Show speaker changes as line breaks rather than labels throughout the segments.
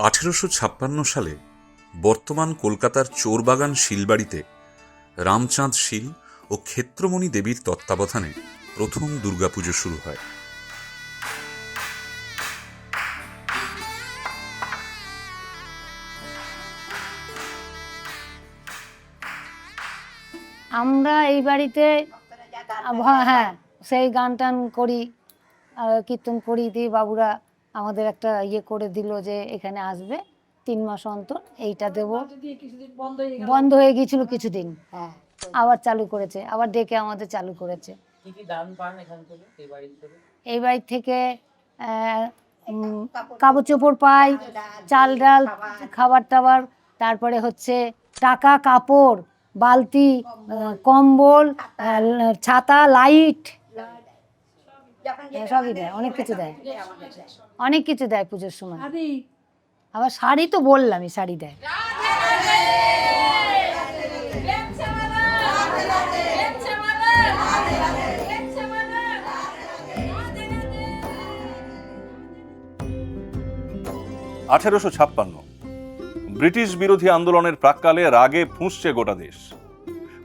আঠেরোশো ছাপ্পান্ন সালে বর্তমান কলকাতার চোরবাগান শিলবাড়িতে রামচাঁদ শীল ও ক্ষেত্রমণি দেবীর তত্ত্বাবধানে প্রথম দুর্গাপুজো শুরু হয়।
আমরা এই বাড়িতে হ্যাঁ সেই গান টান করি কীর্তন করি দিয়ে বাবুরা আমাদের একটা ইয়ে করে দিল যে এখানে আসবে তিন মাস অন্তর এইটা দেবো। বন্ধ হয়ে গিয়েছিল কিছুদিন। হ্যাঁ আবার চালু করেছে আবার ডেকে আমাদের চালু করেছে।
কি কি দান পান এখান থেকে এই বাড়ির থেকে?
এই বাড়ি থেকে আহ, কাপড় চোপড় পাই চাল ডাল খাবার। টাবার তারপরে হচ্ছে টাকা কাপড় বালতি কম্বল। ছাতা লাইট সবই দেয় অনেক কিছু দেয়। অনেক কিছু দেয় পুজোর সময়। আবার শাড়ি তো বললামই শাড়ি দেয়।
আঠেরোশো ছাপ্পান্ন ব্রিটিশ বিরোধী আন্দোলনের প্রাককালে রাগে ফুঁসছে গোটা দেশ।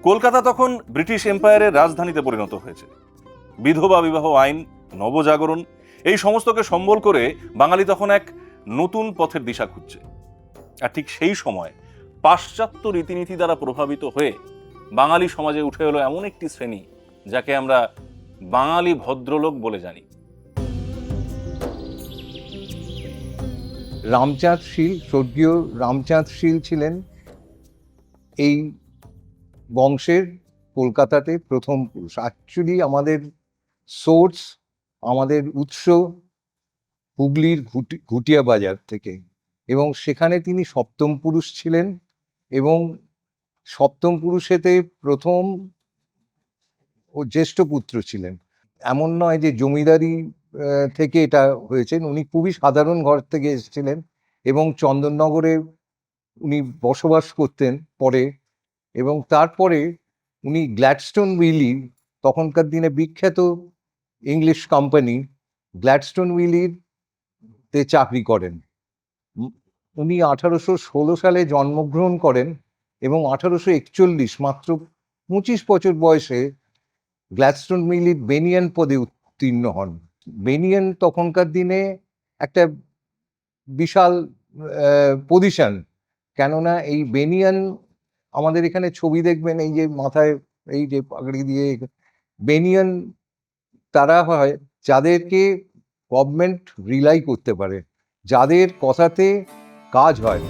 কলকাতা তখন ব্রিটিশ এম্পায়ারের রাজধানীতে পরিণত হয়েছে। বিধবা বিবাহ আইন নবজাগরণ, এই সমস্তকে সম্বল করে বাঙালি তখন এক নতুন পথের দিশা খুঁজছে। আর ঠিক সেই সময় পাশ্চাত্য রীতিনীতি দ্বারা প্রভাবিত হয়ে বাঙালি সমাজে উঠে এলো এমন একটি শ্রেণি, যাকে আমরা বাঙালি ভদ্রলোক বলে জানি।
রামচাঁদ শীল, স্বর্গীয় রামচাঁদ শীল ছিলেন এই বংশের কলকাতাতে প্রথম পুরুষ। অ্যাকচুয়ালি আমাদের সোর্স আমাদের উৎস হুগলির ঘুটি ঘুটিয়া বাজার থেকে। এবং সেখানে তিনি সপ্তম পুরুষ ছিলেন এবং সপ্তম পুরুষেতে প্রথম ও জ্যেষ্ঠ পুত্র ছিলেন। এমন নয় যে জমিদারি থেকে এটা হয়েছেন। উনি খুবই সাধারণ ঘর থেকে এসেছিলেন এবং চন্দননগরে উনি বসবাস করতেন পরে এবং তারপরে উনি গ্ল্যাডস্টোন উইলি তখনকার দিনে বিখ্যাত ইংলিশ কোম্পানি গ্ল্যাডস্টোন উইলির তে চাকরি করেন। উনি আঠারোশো ষোলো সালে জন্মগ্রহণ করেন এবং আঠারোশো একচল্লিশ মাত্র পঁচিশ বছর বয়সে গ্ল্যাডস্টোন মিলি বেনিয়ান পদে উত্তীর্ণ হন। বেনিয়ান তখনকার দিনে একটা বিশাল পজিশন কেননা এই বেনিয়ান আমাদের এখানে ছবি দেখবেন, এই যে মাথায় এই যে পাগড়ি দিয়ে বেনিয়ান তারা হয় যাদেরকে গভর্নমেন্ট রিলাই করতে পারে, যাদের কথাতে কাজ হয়।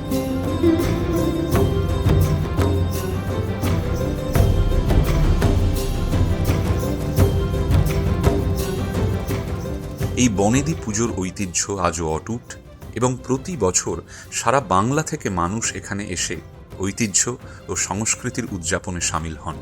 এই বনেদি পুজোর ঐতিহ্য আজও অটুট এবং প্রতি বছর সারা বাংলা থেকে মানুষ এখানে এসে ঐতিহ্য ও সংস্কৃতির উদযাপনে সামিল হন।